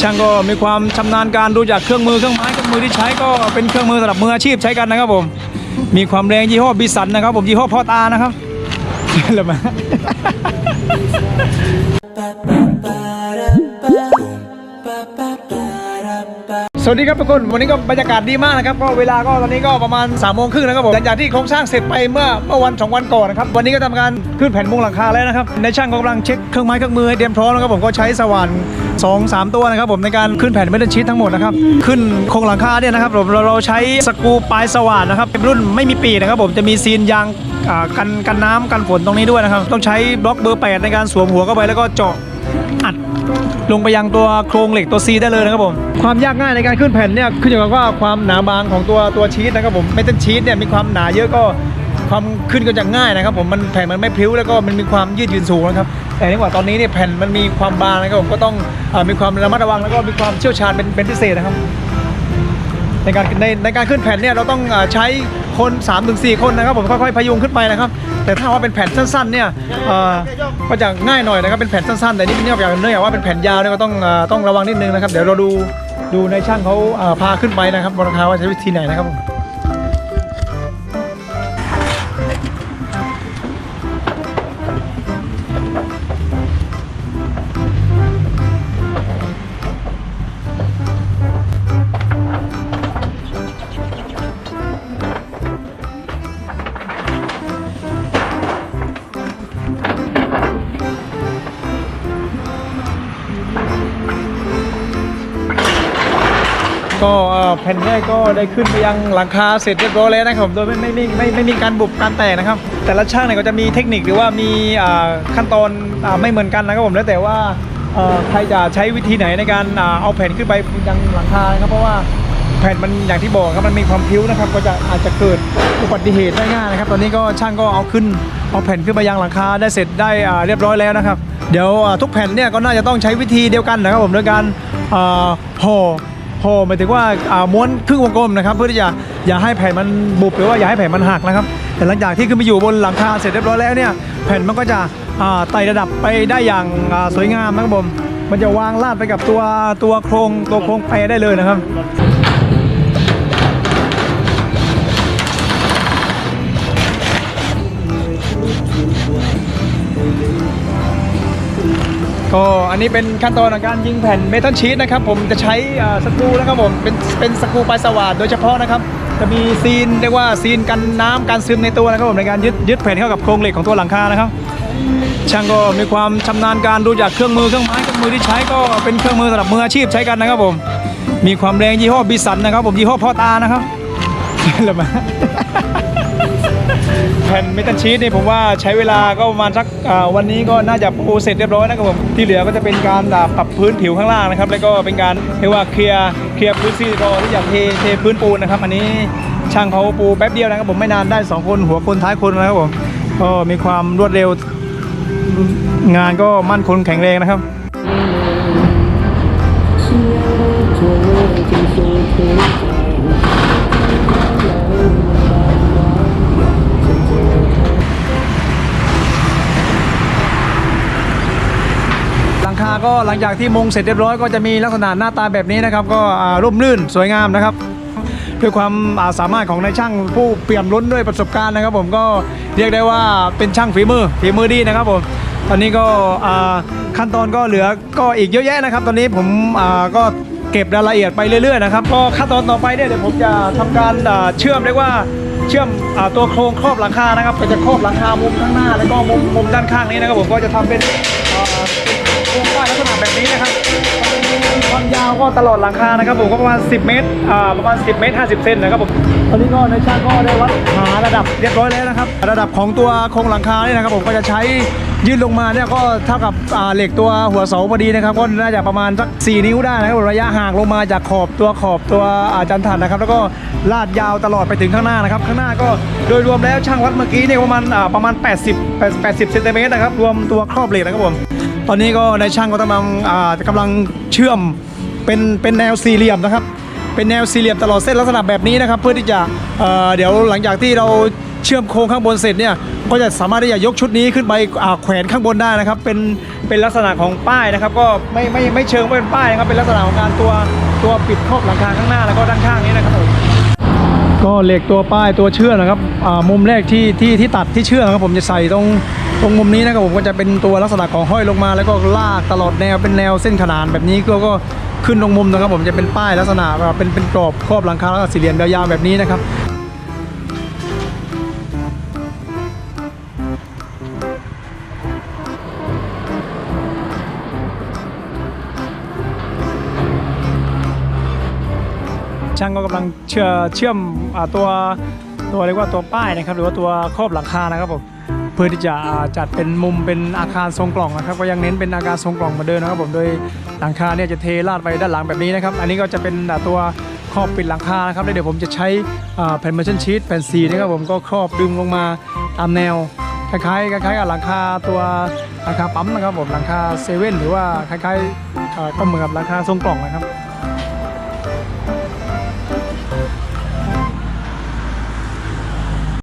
ช่างก็มีความชำนาญการดูจากเครื่องมือเครื่องไม้เครื่องมือที่ใช้ก็เป็นเครื่องมือสำหรับมืออาชีพใช้กันนะครับผม มีความแรงยี่ห้อบิสันนะครับ ผมยี่ห้อพ่อตานะครับแล้วมา สวัสดีครับทุกคนวันนี้ก็บรรยากาศดีมากนะครับก็เวลาก็ตอนนี้ก็ประมาณ3ามโมงครึ่งนะครับผมหลังจากที่โครงสร้างเสร็จไปเมื่อเมื่อวันสองวันก่อนนะครับวันนี้ก็ทำการขึ้นแผ่นมุงหลังคาแล้วนะครับในช่างก็กำลังเช็คเครื่องไม้เครื่องมือให้เตรียมพร้อมนะครับผมก็ใช้สว่าน2อสามตัวนะครับผมในการขึ้นแผ่นเมทัลชีททั้งหมดนะครับขึ้นโครงหลังคาเนี่ยนะครับผมเราเราใช้สกรูปลายสว่านนะครับเป็นรุ่นไม่มีปีกนะครับผมจะมีซีนยางกันกันน้ำกันฝนตรงนี้ด้วยนะครับต้องใช้บล็อกเบอร์8ในการสวมหัวเข้าไปแล้วก็เจาะอัด ลงไปยังตัวโครงเหล็กตัว C ได้เลยนะครับผม ความยากง่ายในการขึ้นแผ่นเนี่ยขึ้นอยู่กับว่าความหนาบางของตัวตัวชีสนะครับผมเมทัลชีสเนี่ยมีความหนาเยอะก็ความขึ้นก็จะง่ายนะครับผมมันแผ่นมันไม่พลิ้วแล้วก็มันมีความยืดหยุ่นสูงนะครับแต่นี่กว่าตอนนี้เนี่ยแผ่นมันมีความบางนะครับผมก็ต้องอมีความระมัดระวังแล้วก็มีความเชี่ยวชาญเป็นเป็นพิเศษนะครับ ในการในในการขึ้นแผ่นเนี่ยเราต้องใช้คน3-4ถึงคนนะครับผมค่อยๆพยุงขึ้นไปนะครับ แต่ถ้าว่าเป็นแผ่นสั้นๆเนี่ยก็จะง่ายหน่อยนะครับเป็นแผ่นสั้นๆ แต่นี่เนื่องจากเนื่องจากว่าเป็นแผ่นยาวเนี่ยก็ต้องต้องระวังนิดนึงนะครับ เดี๋ยวเราดูดูในช่างเขาพาขึ้นไปนะครับบนราคาว่าใช้วิธีไหนนะครับผม ก็แผ่นแรกก็ได้ขึ้นไปยังหลังคาเสร็จเรียบร้อยแล้วนะครับผมโดยไม่ไม่ไม่ไม่ไม่มีการบุบการแตกนะครับ แต่ละช่างเนี่ยก็จะมีเทคนิคหรือว่ามีขั้นตอนไม่เหมือนกันนะครับผมแล้วแต่ว่าใครจะใช้วิธีไหนในการเอาแผ่นขึ้นไปยังหลังคานะครับเพราะว่าแผ่นมันอย่างที่บอกครับมันมีความพิ้วนะครับ ก็จะอาจจะเกิดอุบัติเหตุได้ง่ายนะครับ ตอนนี้ก็ช่างก็เอาขึ้นเอาแผ่นขึ้นไปยังหลังคาได้เสร็จได้เรียบร้อยแล้วนะครับ เดี๋ยวทุกแผ่นเนี่ยก็น่าจะต้องใช้วิธีเดียวกันนะครับผมโดยการห่อ ห่อหมายถึงว่าอ่าม้วนครึ่งวงกลมนะครับ เพื่อที่จะอย่าให้แผ่นมันบุบหรือว่าอย่าให้แผ่นมันหักนะครับ แต่หลังจากที่ขึ้นไปอยู่บนหลังคาเสร็จเรียบร้อยแล้วเนี่ยแผ่นมันก็จะอ่าไต่ระดับไปได้อย่างอ่าสวยงามนะครับผมมันจะวางลาดไปกับตัวตัวโครงตัวโครงแปรได้เลยนะครับ ก็อันนี้เป็นขั้นตอนของการยิงแผ่นเมทัลชีตนะครับผมจะใช้สกรูนะครับผมเป็นเป็นสกรูปลายสว่านโดยเฉพาะนะครับจะมีซีนเรียกว่าซีนกันน้ำกันซึมในตัวนะครับผมในการยึดยึดแผ่นเข้ากับโครงเหล็กของตัวหลังคานะครับ ช่างก็มีความชำนาญการดูจากเครื่องมือเครื่องไม้เครื่องมือที่ใช้ก็เป็นเครื่องมือสำหรับมืออาชีพใช้กันนะครับผม มีความแรงยี่ห้อบิสันนะครับผมยี่ห้อพ่อตานะครับเห็นไหม แผ่นเมทัลชีตนี่ผมว่าใช้เวลาก็ประมาณสักวันนี้ก็น่าจะปูเสร็จเรียบร้อยนะครับผมที่เหลือก็จะเป็นการปรับพื้นผิวข้างล่างนะครับ แล้วก็เป็นการเรียกว่าเคลียร์เคลียร์พื้นซีกอที่อยากเทเทพื้นปูนนะครับ อันนี้ช่างเขาปูแป๊บเดียวนะครับผมไม่นานได้สองคนหัวคนท้ายคนนะครับผมก็มีความรวดเร็วงานก็มั่นคงแข็งแรงนะครับหลั ก็หลังจากที่มุงเสร็จเรียบร้อยก็จะมีลักษณะหน้าตาแบบนี้นะครับ ก็ร่มรื่นสวยงามนะครับด้วยความาสามารถของนายช่างผู้เปี่ยมล้นด้วยประสบการณ์นะครับ ผมก็เรียกได้ว่าเป็นช่างฝีมือฝีมือดีนะครับผมตอนนี้ก็ขั้นตอนก็เหลือก็อีกเยอะแยะนะครับ ตอนนี้ผมก็เก็บรายละเอียดไปเรื่อยๆนะครับก็ขั้นตอนต่อไปเนี่ยเดี๋ยวผมจะทำการเชื่อมเรียกว่าเชื่อมอตัวโครงครอบหลังคานะครับก็จะครอบหลังคามุมข้างหน้า แล้วก็มุมมุมด้านข้างนี้นะครับผมก็จะทำเป็น ก็ตลอดหลังคานะครับผมก็ประมาณ 10 เมตรอ่าประมาณ 10 เมตร 50 เซนนะครับผมตอนนี้ก็ในช่างก็ได้วัดหาระดับเรียบร้อยแล้วนะครับ ระดับของตัวโครงหลังคาเนี่ยนะครับผมก็จะใช้ยื่นลงมาเนี่ยก็เท่ากับอ่าเหล็กตัวหัวเสาพอดีนะครับก็น่าจะประมาณสัก4นิ้วได้นะครับระยะห่างลงมาจากขอบตัวขอบตัวอาจันทันนะครับ แล้วก็ลาดยาวตลอดไปถึงข้างหน้านะครับ ข้างหน้าก็โดยรวมแล้วช่างวัดเมื่อกี้เนี่ยประมาณอ่าประมาณ 80 80เซนติเมตรนะครับรวมตัวครอบเหล็กนะครับผมตอนนี้ก็ในช่างก็กำลังอ่ากำลังเชื่อม เป็นเป็นแนวสี่เหลี่ยมนะครับ เป็นแนวสี่เหลี่ยมตลอดเส้นลักษณะแบบนี้นะครับ เพื่อที่จะเเดี๋ยวหลังจากที่เราเชื่อมโครงข้างบนเสร็จเนี่ยก็จะสามารถที่จะยกชุดนี้ขึ้นไปแขวนข้างบนได้นะครับ เป็นเป็นลักษณะของป้ายนะครับ ก็ไม่ไม่ไม่เชิงว่าเป็นป้ายนะครับ เป็นลักษณะของการตัวตัวปิดครอบหลังคาข้างหน้าแล้วก็ด้านข้างนี้นะครับผมก็เหล็กตัวป้ายตัวเชื่อนะครับมุมแรกที่ที่ที่ตัดที่เชื่อนะครับ ผมจะใส่ตรงตรงมุมนี้นะครับผมก็จะเป็นตัวลักษณะของห้อยลงมา แล้วก็ลากตลอดแนวเป็นแนวเส้นขนานแบบนี้ก็ก็ ขึ้นตรงมุมนะครับผมจะเป็นป้ายลักษณะเป็นเป็นกรอบครอบหลังคาแล้วก็สี่เหลี่ยมยาวๆแบบนี้นะครับช่างก็กำลังเชื่อเชื่อมอตัวตัวเรียกว่าตัวป้ายนะครับ หรือว่าตัวครอบหลังคานะครับผม เพื่อที่จะจัดเป็นมุมเป็นอาคารทรงกล่องนะครับก็ยังเน้นเป็นอาคารทรงกล่องเหมือนเดิมนะครับผมโดยหลังคาเนี่ยจะเทลาดไปด้านหลังแบบนี้นะครับอันนี้ก็จะเป็นตัวครอบปิดหลังคานะครับแล้วเดี๋ยวผมจะใช้แผ่นเมชั่นชีตแผ่นซีนะครับผมก็ครอบดึงลงมาตามแนวคล้ายๆคล้ายๆกับหลังคาตัวหลังคาปั๊มนะครับผมหลังคาเซเว่นหรือว่าคล้ายๆก็เหมือนกับหลังคาทรงกล่องนะครับ